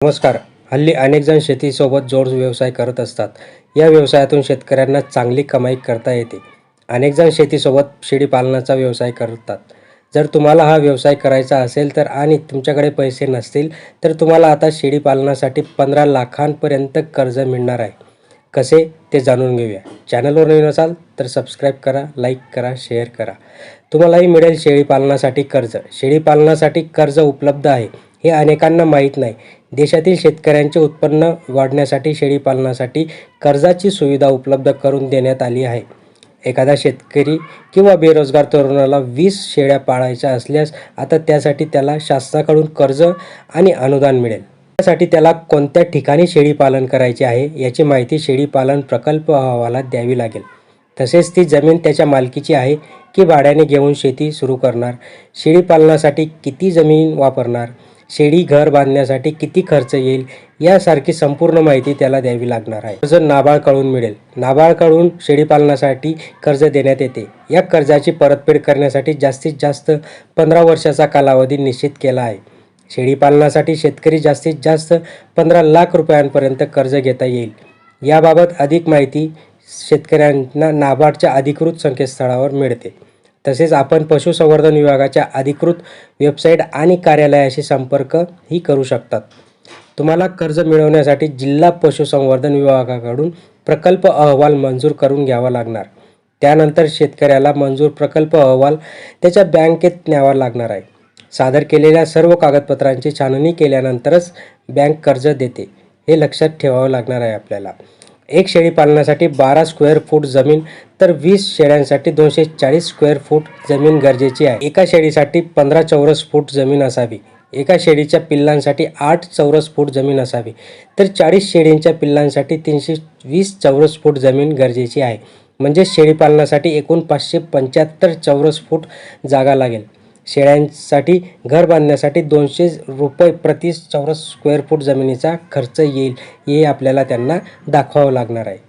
नमस्कार. हल्ली अनेक जण शेतीसोबत जोड व्यवसाय करत असतात. या व्यवसायातून शेतकऱ्यांना चांगली कमाई करता येते. अनेक जण शेतीसोबत शेळीपालनाचा व्यवसाय करतात. जर तुम्हाला हा व्यवसाय करायचा असेल तर आणि तुमच्याकडे पैसे नसतील तर तुम्हाला आता शेळीपालनासाठी पंधरा लाखांपर्यंत कर्ज मिळणार आहे. कसे? ते जाणून घेऊया. चॅनलवर नवीन असाल तर सबस्क्राईब करा लाईक करा शेअर करा. तुम्हालाही मिळेल शेळीपालनासाठी कर्ज. शेळीपालनासाठी कर्ज उपलब्ध आहे. हे अनेकांना माहीत नाही. देशातील शेतकऱ्यांचे उत्पन्न वाढण्यासाठी शेळीपालनासाठी कर्जाची सुविधा उपलब्ध करून देण्यात आली आहे. एखादा शेतकरी किंवा बेरोजगार तरुणाला वीस शेळ्या पाळायच्या असल्यास आता त्यासाठी त्याला शासनाकडून कर्ज आणि अनुदान मिळेल. त्यासाठी त्याला कोणत्या ठिकाणी शेळीपालन करायचे आहे याची माहिती शेळीपालन प्रकल्प अहवालात द्यावी लागेल. तसेच ती जमीन त्याच्या मालकीची आहे की भाड्याने घेऊन शेती सुरू करणार शेळीपालनासाठी किती जमीन वापरणार शेळी घर बांधण्यासाठी किती खर्च येईल यासारखी संपूर्ण माहिती त्याला द्यावी लागणार आहे. कर्ज नाबाळकडून मिळेल. नाबाळकडून शेळीपालनासाठी कर्ज देण्यात येते. या कर्जाची परतफेड करण्यासाठी जास्तीत जास्त पंधरा वर्षाचा कालावधी निश्चित केला आहे. शेळीपालनासाठी शेतकरी जास्तीत जास्त पंधरा लाख रुपयांपर्यंत कर्ज घेता येईल. याबाबत अधिक माहिती शेतकऱ्यांना नाबार्डच्या अधिकृत संकेतस्थळावर मिळते. तसेच आपण पशुसंवर्धन विभागाच्या अधिकृत वेबसाईट आणि कार्यालयाशी संपर्कही करू शकतात. तुम्हाला कर्ज मिळवण्यासाठी जिल्हा पशुसंवर्धन विभागाकडून प्रकल्प अहवाल मंजूर करून घ्यावा लागणार. त्यानंतर शेतकऱ्याला मंजूर प्रकल्प अहवाल त्याच्या बँकेत न्यावा लागणार आहे. सादर केलेल्या सर्व कागदपत्रांची छाननी केल्यानंतरच बँक कर्ज देते. हे लक्षात ठेवावं लागणार आहे आपल्याला. एक शेळी पालनासाठी बारा स्क्वेअर फूट जमीन तर वीस शेळ्यांसाठी दोनशे चाळीस स्क्वेअर फूट जमीन गरजेची आहे. एका शेळीसाठी पंधरा चौरस फूट जमीन असावी. एका शेळीच्या पिल्लांसाठी आठ चौरस फूट जमीन असावी. तर चाळीस शेळींच्या पिल्लांसाठी तीनशे वीस चौरस फूट जमीन गरजेची आहे. म्हणजे शेळीपालनासाठी एकूण पाचशे पंच्याहत्तर चौरस फूट जागा लागेल. शेळ्यांसाठी घर बांधण्यासाठी दोनशे रुपये प्रति चौरस स्क्वेअर फूट जमिनीचा खर्च येईल. हे आपल्याला त्यांना दाखवावं लागणार आहे.